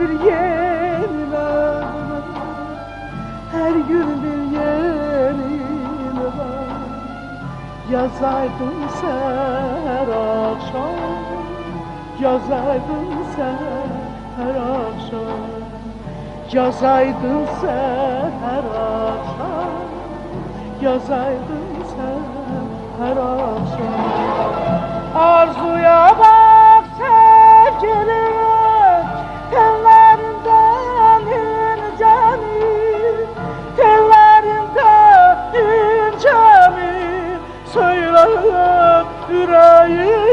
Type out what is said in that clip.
bir yerin var. Her gün bir yerin var. Yazaydın sen akşam Yazaydın sen her akşam. Yazaydın sen her akşam Yazaydın sen her akşam yüreğim